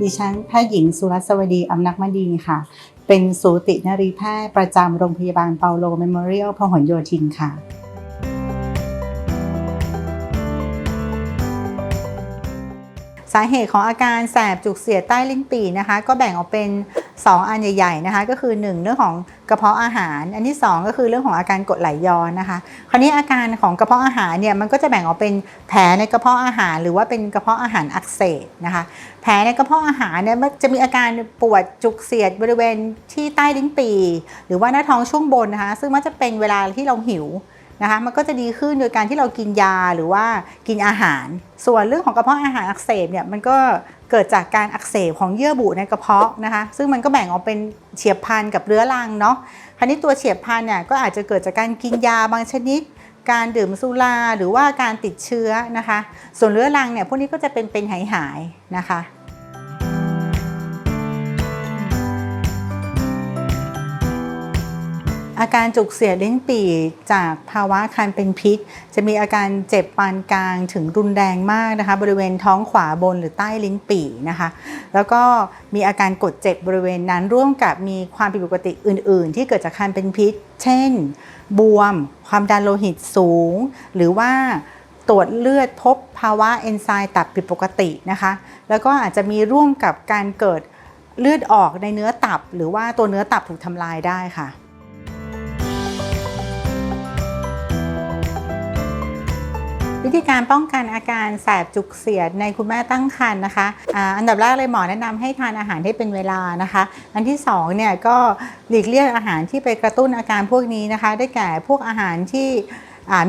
ดิฉันแพทย์หญิงสุรัสวดีอำนักมดีค่ะ เป็นสูตินรีแพทย์ประจำโรงพยาบาลเปาโลเมโมเรียลพหลโยธินค่ะ สาเหตุของอาการแสบจุกเสียดใต้ลิ้นปี่นะคะ ก็แบ่งออกเป็น 2 อันใหญ่ๆนะคะ ก็คือ 1 เรื่องของกระเพาะอาหาร อันที่ 2 ก็คือเรื่องของอาการกรดไหลย้อนนะคะ คราวนี้อาการของกระเพาะอาหารเนี่ยมันก็จะแบ่งออกเป็นแผลในกระเพาะอาหาร หรือว่าเป็นกระเพาะอาหารอักเสบนะคะ แผลในกระเพาะอาหารเนี่ยมันจะมีอาการปวดจุกเสียดบริเวณที่ใต้ลิ้นปี่หรือว่าหน้าท้องช่วงบนนะคะ ซึ่งมันจะเป็นเวลาที่เราหิว นะคะมันก็จะดีขึ้นโดยการที่เรากินยาหรือว่ากินอาหาร ส่วนเรื่องของกระเพาะอาหารอักเสบเนี่ยมันก็เกิดจากการอักเสบของเยื่อบุในกระเพาะนะคะซึ่งมันก็แบ่งออกเป็นเฉียบพลันกับเรื้อรังเนาะคราวนี้ตัวเฉียบพลันเนี่ยก็อาจจะเกิดจากการกินยาบางชนิด การดื่มสุราหรือว่าการติดเชื้อนะคะ ส่วนเรื้อรังเนี่ยพวกนี้ก็จะเป็นเป็นหายหายๆนะคะ อาการจุกเสียดลิ้นปี่จากภาวะคันเป็นพิษ จะมีอาการเจ็บปานกลางถึงรุนแรงมากนะคะ บริเวณท้องขวาบนหรือใต้ลิ้นปี่นะคะ แล้วก็มีอาการกดเจ็บบริเวณนั้นร่วมกับมีความผิดปกติอื่น ๆ ที่เกิดจากคันเป็นพิษ เช่น บวม ความดันโลหิตสูง หรือว่าตรวจเลือดพบภาวะเอนไซม์ตับผิดปกตินะคะ แล้วก็อาจจะมีร่วมกับการเกิดเลือดออกในเนื้อตับ หรือว่าตัวเนื้อตับถูกทำลายได้ค่ะ วิธีการป้องกันอาการแสบจุกเสียดในคุณแม่ตั้งครรภ์นะคะอันดับแรกเลยหมอแนะนำให้ทานอาหารให้เป็นเวลานะคะ อันที่สองเนี่ยก็หลีกเลี่ยงอาหารที่ไปกระตุ้นอาการพวกนี้นะคะ ได้แก่พวกอาหารที่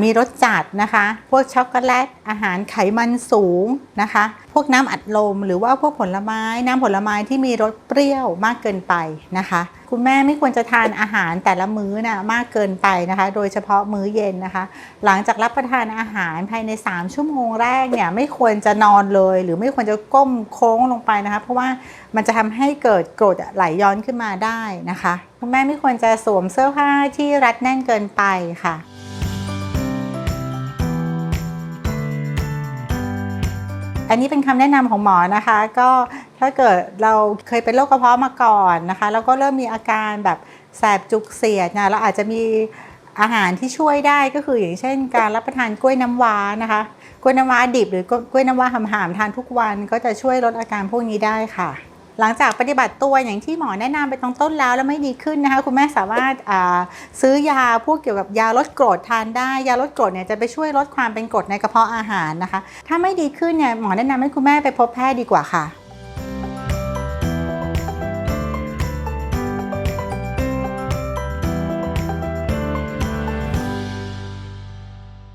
มีรสจัดนะคะ พวกช็อกโกแลต อาหารไขมันสูงนะคะ พวกน้ำอัดลม หรือว่าพวกผลไม้ น้ำผลไม้ที่มีรสเปรี้ยวมากเกินไปนะคะ คุณแม่ไม่ควรจะทานอาหารแต่ละมื้อนะมากเกินไปนะคะ โดยเฉพาะมื้อเย็นนะคะ หลังจากรับประทานอาหารภายใน 3 ชั่วโมงแรกเนี่ยไม่ควรจะนอนเลย หรือไม่ควรจะก้มโค้งลงไปนะคะ เพราะว่ามันจะทำให้เกิดกรดไหลย้อนขึ้นมาได้นะคะ คุณแม่ไม่ควรจะสวมเสื้อผ้าที่รัดแน่นเกินไปค่ะ อันนี้เป็นคำแนะนำของหมอนะคะ ก็ถ้าเกิดเราเคยเป็นโรคกระเพาะมาก่อนนะคะ แล้วก็เริ่มมีอาการแบบแสบจุกเสียดนะเราอาจจะมีอาหารที่ช่วยได้ก็คืออย่างเช่น การรับประทานกล้วยน้ำว้านะคะ กล้วยน้ำว้าดิบหรือกล้วยน้ำว้าหำๆทานทุกวันก็จะช่วยลดอาการพวกนี้ได้ค่ะ หลังจากปฏิบัติตัวอย่างที่หมอแนะนำไปตรงต้นแล้วแล้วไม่ดีขึ้นนะคะคุณแม่สามารถซื้อยาพวกเกี่ยวกับยาลดกรดทานได้ ยาลดกรดเนี่ยจะไปช่วยลดความเป็นกรดในกระเพาะอาหารนะคะ ถ้าไม่ดีขึ้นเนี่ยหมอแนะนำให้คุณแม่ไปพบแพทย์ดีกว่าค่ะ